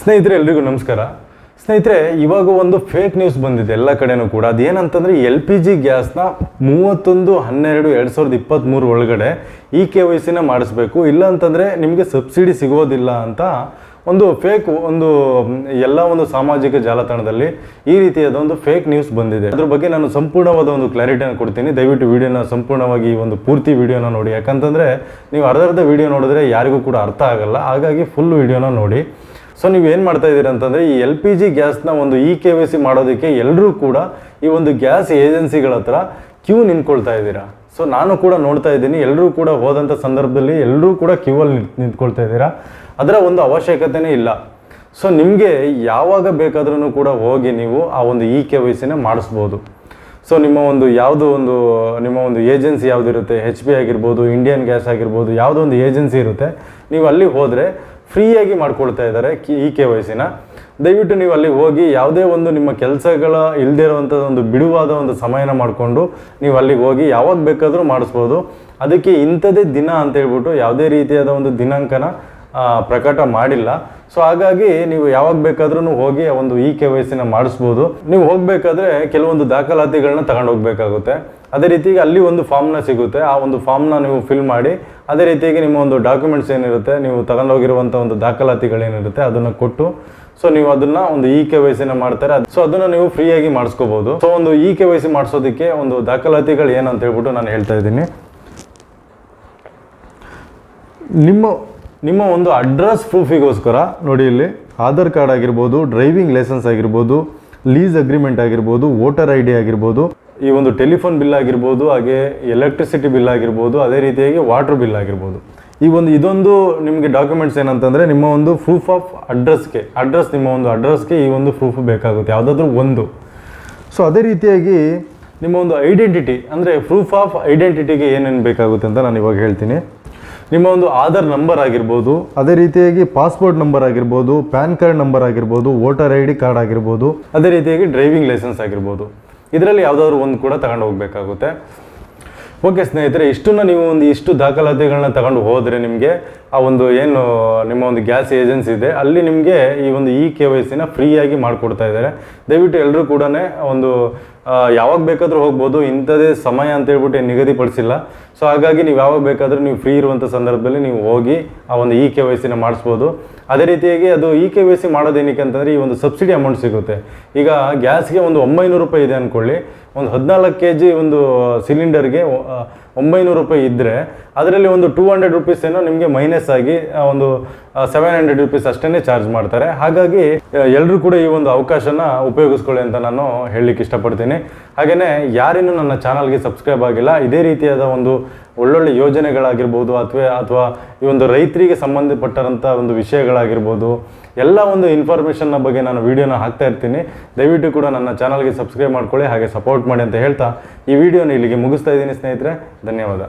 ಸ್ನೇಹಿತರೆ, ಎಲ್ರಿಗೂ ನಮಸ್ಕಾರ. ಸ್ನೇಹಿತರೆ, ಇವಾಗ ಒಂದು ಫೇಕ್ ನ್ಯೂಸ್ ಬಂದಿದೆ ಎಲ್ಲ ಕಡೆನೂ ಕೂಡ. ಅದೇನಂತಂದರೆ ಎಲ್ ಪಿ ಜಿ ಗ್ಯಾಸ್ನ ಮೂವತ್ತೊಂದು, ಹನ್ನೆರಡು, ಎರಡು ಸಾವಿರದ ಇಪ್ಪತ್ತ್ಮೂರು ಒಳಗಡೆ ಇ ಕೆ ವೈ ಸಿನ ಮಾಡಿಸ್ಬೇಕು. ಇಲ್ಲ ಅಂತಂದರೆ ನಿಮಗೆ ಸಬ್ಸಿಡಿ ಸಿಗೋದಿಲ್ಲ ಅಂತ ಒಂದು ಫೇಕ್ ಒಂದು, ಎಲ್ಲ ಒಂದು ಸಾಮಾಜಿಕ ಜಾಲತಾಣದಲ್ಲಿ ಈ ರೀತಿಯಾದ ಒಂದು ಫೇಕ್ ನ್ಯೂಸ್ ಬಂದಿದೆ. ಅದ್ರ ಬಗ್ಗೆ ನಾನು ಸಂಪೂರ್ಣವಾದ ಒಂದು ಕ್ಲಾರಿಟಿಯನ್ನು ಕೊಡ್ತೀನಿ. ದಯವಿಟ್ಟು ವಿಡಿಯೋನ ಸಂಪೂರ್ಣವಾಗಿ ಈ ಒಂದು ಪೂರ್ತಿ ವಿಡಿಯೋನ ನೋಡಿ. ಯಾಕಂತಂದರೆ ನೀವು ಅರ್ಧ ಅರ್ಧ ವಿಡಿಯೋ ನೋಡಿದ್ರೆ ಯಾರಿಗೂ ಕೂಡ ಅರ್ಥ ಆಗಲ್ಲ. ಹಾಗಾಗಿ ಫುಲ್ ವಿಡಿಯೋನ ನೋಡಿ. ಸೊ ನೀವು ಏನು ಮಾಡ್ತಾ ಇದ್ದೀರಿ ಅಂತಂದರೆ ಈ ಎಲ್ ಪಿ ಜಿ ಗ್ಯಾಸ್ನ ಒಂದು ಇ ಕೆ ಸಿ ಮಾಡೋದಕ್ಕೆ ಎಲ್ಲರೂ ಕೂಡ ಈ ಒಂದು ಗ್ಯಾಸ್ ಏಜೆನ್ಸಿಗಳ ಹತ್ರ ಕ್ಯೂ ನಿಂತ್ಕೊಳ್ತಾ ಇದ್ದೀರಾ? ಸೊ ನಾನು ಕೂಡ ನೋಡ್ತಾ ಇದ್ದೀನಿ ಎಲ್ಲರೂ ಕೂಡ ಹೋದಂಥ ಸಂದರ್ಭದಲ್ಲಿ ಎಲ್ಲರೂ ಕೂಡ ಕ್ಯೂ ಅಲ್ಲಿ ನಿಂತ್ಕೊಳ್ತಾ ಇದ್ದೀರಾ? ಅದರ ಒಂದು ಅವಶ್ಯಕತೆನೇ ಇಲ್ಲ. ಸೊ ನಿಮಗೆ ಯಾವಾಗ ಬೇಕಾದ್ರೂ ಕೂಡ ಹೋಗಿ ನೀವು ಆ ಒಂದು ಇ ಕೆ ವೈ ಸಿನ ಮಾಡಿಸ್ಬೋದು. ಸೊ ನಿಮ್ಮ ಒಂದು ಯಾವುದೋ ಒಂದು, ನಿಮ್ಮ ಒಂದು ಏಜೆನ್ಸಿ ಯಾವುದಿರುತ್ತೆ? ಹೆಚ್ ಪಿ ಆಗಿರ್ಬೋದು ಇಂಡಿಯನ್ ಗ್ಯಾಸ್ ಆಗಿರ್ಬೋದು, ಯಾವುದೋ ಒಂದು ಏಜೆನ್ಸಿ ಇರುತ್ತೆ. ನೀವು ಅಲ್ಲಿ ಹೋದರೆ ಫ್ರೀಯಾಗಿ ಮಾಡ್ಕೊಳ್ತಾ ಇದ್ದಾರೆ ಇ ಕೆ ವೈ ಸಿನ. ದಯವಿಟ್ಟು ನೀವು ಅಲ್ಲಿ ಹೋಗಿ ಯಾವುದೇ ಒಂದು ನಿಮ್ಮ ಕೆಲಸಗಳ ಇಲ್ಲದೇ ಇರುವಂಥದ್ದು ಒಂದು ಬಿಡುವಾದ ಒಂದು ಸಮಯನ ಮಾಡಿಕೊಂಡು ನೀವು ಅಲ್ಲಿಗೆ ಹೋಗಿ ಯಾವಾಗ ಬೇಕಾದರೂ ಮಾಡಿಸ್ಬೋದು. ಅದಕ್ಕೆ ಇಂಥದೇ ದಿನ ಅಂತ ಹೇಳ್ಬಿಟ್ಟು ಯಾವುದೇ ರೀತಿಯಾದ ಒಂದು ದಿನಾಂಕನ ಪ್ರಕಟ ಮಾಡಿಲ್ಲ. ಸೊ, ಹಾಗಾಗಿ ನೀವು ಯಾವಾಗ ಬೇಕಾದ್ರೂ ಹೋಗಿ ಒಂದು ಇ ಕೆ ವೈ ಸಿನ ಮಾಡಿಸ್ಬೋದು. ನೀವು ಹೋಗಬೇಕಾದ್ರೆ ಕೆಲವೊಂದು ದಾಖಲಾತಿಗಳನ್ನ ತಗೊಂಡು ಹೋಗ್ಬೇಕಾಗುತ್ತೆ ಅದೇ ರೀತಿಗೆ ಅಲ್ಲಿ ಒಂದು ಫಾರ್ಮ್ನ ಸಿಗುತ್ತೆ. ಆ ಒಂದು ಫಾರ್ಮ್ನ ನೀವು ಫಿಲ್ ಮಾಡಿ, ಅದೇ ರೀತಿಯಾಗಿ ನಿಮ್ಮ ಒಂದು ಡಾಕ್ಯುಮೆಂಟ್ಸ್ ಏನಿರುತ್ತೆ, ನೀವು ತಗೊಂಡೋಗಿರುವಂಥ ಒಂದು ದಾಖಲಾತಿಗಳೇನಿರುತ್ತೆ, ಅದನ್ನು ಕೊಟ್ಟು ಸೊ ನೀವು ಅದನ್ನ ಒಂದು ಇ ಕೆ ವೈ ಸಿನ ಮಾಡ್ತಾರೆ. ಸೊ ಅದನ್ನ ನೀವು ಫ್ರೀಯಾಗಿ ಮಾಡಿಸ್ಕೋಬಹುದು ಸೊ ಒಂದು ಇ ಕೆ ವೈ ಸಿ ಮಾಡಿಸೋದಕ್ಕೆ ಒಂದು ದಾಖಲಾತಿಗಳು ಏನಂತ ಹೇಳ್ಬಿಟ್ಟು ನಾನು ಹೇಳ್ತಾ ಇದ್ದೀನಿ. ನಿಮ್ಮ ನಿಮ್ಮ ಒಂದು ಅಡ್ರೆಸ್ ಪ್ರೂಫಿಗೋಸ್ಕರ ನೋಡಿ ಇಲ್ಲಿ, ಆಧಾರ್ ಕಾರ್ಡ್ ಆಗಿರ್ಬೋದು ಡ್ರೈವಿಂಗ್ ಲೈಸೆನ್ಸ್ ಆಗಿರ್ಬೋದು ಲೀಸ್ ಅಗ್ರಿಮೆಂಟ್ ಆಗಿರ್ಬೋದು ವೋಟರ್ ಐ ಡಿ ಆಗಿರ್ಬೋದು ಈ ಒಂದು ಟೆಲಿಫೋನ್ ಬಿಲ್ ಆಗಿರ್ಬೋದು, ಹಾಗೆ ಎಲೆಕ್ಟ್ರಿಸಿಟಿ ಬಿಲ್ ಆಗಿರ್ಬೋದು, ಅದೇ ರೀತಿಯಾಗಿ ವಾಟರ್ ಬಿಲ್ ಆಗಿರ್ಬೋದು. ಈ ಒಂದು ಇದೊಂದು ನಿಮಗೆ ಡಾಕ್ಯುಮೆಂಟ್ಸ್ ಏನಂತಂದರೆ ನಿಮ್ಮ ಒಂದು ಪ್ರೂಫ್ ಆಫ್ ಅಡ್ರೆಸ್ಗೆ ಅಡ್ರೆಸ್ ನಿಮ್ಮ ಒಂದು ಅಡ್ರೆಸ್ಗೆ ಈ ಒಂದು ಪ್ರೂಫ್ ಬೇಕಾಗುತ್ತೆ. ಯಾವುದಾದ್ರೂ ಒಂದು. ಸೊ ಅದೇ ರೀತಿಯಾಗಿ ನಿಮ್ಮ ಒಂದು ಐಡೆಂಟಿಟಿ ಅಂದರೆ ಪ್ರೂಫ್ ಆಫ್ ಐಡೆಂಟಿಟಿಗೆ ಏನೇನು ಬೇಕಾಗುತ್ತೆ ಅಂತ ನಾನು ಇವಾಗ ಹೇಳ್ತೀನಿ. ನಿಮ್ಮ ಒಂದು ಆಧಾರ್ ನಂಬರ್ ಆಗಿರ್ಬೋದು, ಅದೇ ರೀತಿಯಾಗಿ ಪಾಸ್ಪೋರ್ಟ್ ನಂಬರ್ ಆಗಿರ್ಬೋದು, ಪ್ಯಾನ್ ಕಾರ್ಡ್ ನಂಬರ್ ಆಗಿರ್ಬೋದು ವೋಟರ್ ಐ ಡಿ ಕಾರ್ಡ್ ಆಗಿರ್ಬೋದು, ಅದೇ ರೀತಿಯಾಗಿ ಡ್ರೈವಿಂಗ್ ಲೈಸೆನ್ಸ್ ಆಗಿರ್ಬೋದು. ಇದರಲ್ಲಿ ಯಾವುದಾದ್ರು ಒಂದು ಕೂಡ ತಗೊಂಡು ಹೋಗಬೇಕಾಗುತ್ತೆ. ಓಕೆ ಸ್ನೇಹಿತರೆ, ಇಷ್ಟನ್ನು ನೀವು ಒಂದು ಇಷ್ಟು ದಾಖಲಾತಿಗಳನ್ನ ತಗೊಂಡು ಹೋದರೆ ನಿಮಗೆ ಆ ಒಂದು ಏನು, ನಿಮ್ಮ ಒಂದು ಗ್ಯಾಸ್ ಏಜೆನ್ಸಿ ಇದೆ, ಅಲ್ಲಿ ನಿಮಗೆ ಈ ಒಂದು ಇ ಕೆ ವೈ ಸಿನ ಫ್ರೀಯಾಗಿ ಮಾಡಿಕೊಡ್ತಾ ಇದ್ದಾರೆ. ದಯವಿಟ್ಟು ಎಲ್ಲರೂ ಕೂಡ ಒಂದು ಯಾವಾಗ ಬೇಕಾದರೂ ಹೋಗ್ಬೋದು ಇಂಥದೇ ಸಮಯ ಅಂತ ಹೇಳ್ಬಿಟ್ಟು ನಿಗದಿಪಡಿಸಿಲ್ಲ. ಸೊ, ಹಾಗಾಗಿ ನೀವು ಯಾವಾಗ ಬೇಕಾದರೂ ನೀವು ಫ್ರೀ ಇರುವಂಥ ಸಂದರ್ಭದಲ್ಲಿ ನೀವು ಹೋಗಿ ಆ ಒಂದು ಇ ಕೆ ವೈ ಸಿನ ಮಾಡಿಸ್ಬೋದು. ಅದೇ ರೀತಿಯಾಗಿ ಅದು ಇ ಕೆ ವೈ ಸಿ ಮಾಡೋದೇನಕ್ಕೆ ಅಂತಂದರೆ, ಈ ಒಂದು ಸಬ್ಸಿಡಿ ಅಮೌಂಟ್ ಸಿಗುತ್ತೆ. ಈಗ ಗ್ಯಾಸ್ಗೆ ಒಂದು ಒಂಬೈನೂರು ರೂಪಾಯಿ ಇದೆ ಅಂದ್ಕೊಳ್ಳಿ ಒಂದು ಹದಿನಾಲ್ಕು ಕೆ ಜಿ ಒಂದು ಸಿಲಿಂಡರ್ಗೆ uh, ಒಂಬೈನೂರು ರೂಪಾಯಿ ಇದ್ದರೆ ಅದರಲ್ಲಿ ಒಂದು ಟೂ ಹಂಡ್ರೆಡ್ ರುಪೀಸ್ ಏನೋ ನಿಮಗೆ ಮೈನಸ್ ಆಗಿ ಒಂದು ಸೆವೆನ್ ಹಂಡ್ರೆಡ್ ರುಪೀಸ್ ಅಷ್ಟೇ ಚಾರ್ಜ್ ಮಾಡ್ತಾರೆ. ಹಾಗಾಗಿ ಎಲ್ಲರೂ ಕೂಡ ಈ ಒಂದು ಅವಕಾಶನ ಉಪಯೋಗಿಸ್ಕೊಳ್ಳಿ ಅಂತ ನಾನು ಹೇಳಲಿಕ್ಕೆ ಇಷ್ಟಪಡ್ತೀನಿ. ಹಾಗೆಯೇ ಯಾರಿನ್ನೂ ನನ್ನ ಚಾನಲ್ಗೆ ಸಬ್ಸ್ಕ್ರೈಬ್ ಆಗಿಲ್ಲ, ಇದೇ ರೀತಿಯಾದ ಒಂದು ಒಳ್ಳೊಳ್ಳೆ ಯೋಜನೆಗಳಾಗಿರ್ಬೋದು ಅಥವಾ ಅಥವಾ ಈ ಒಂದು ರೈತರಿಗೆ ಸಂಬಂಧಪಟ್ಟಂಥ ಒಂದು ವಿಷಯಗಳಾಗಿರ್ಬೋದು, ಎಲ್ಲ ಒಂದು ಇನ್ಫಾರ್ಮೇಷನ್ನ ಬಗ್ಗೆ ನಾನು ವೀಡಿಯೋನ ಹಾಕ್ತಾ ಇರ್ತೀನಿ. ದಯವಿಟ್ಟು ಕೂಡ ನನ್ನ ಚಾನಲ್ಗೆ ಸಬ್ಸ್ಕ್ರೈಬ್ ಮಾಡ್ಕೊಳ್ಳಿ, ಹಾಗೆ ಸಪೋರ್ಟ್ ಮಾಡಿ ಅಂತ ಹೇಳ್ತಾ ಈ ವಿಡಿಯೋನ ಇಲ್ಲಿಗೆ ಮುಗಿಸ್ತಾ ಇದ್ದೀನಿ ಸ್ನೇಹಿತರೆ. ಧನ್ಯವಾದ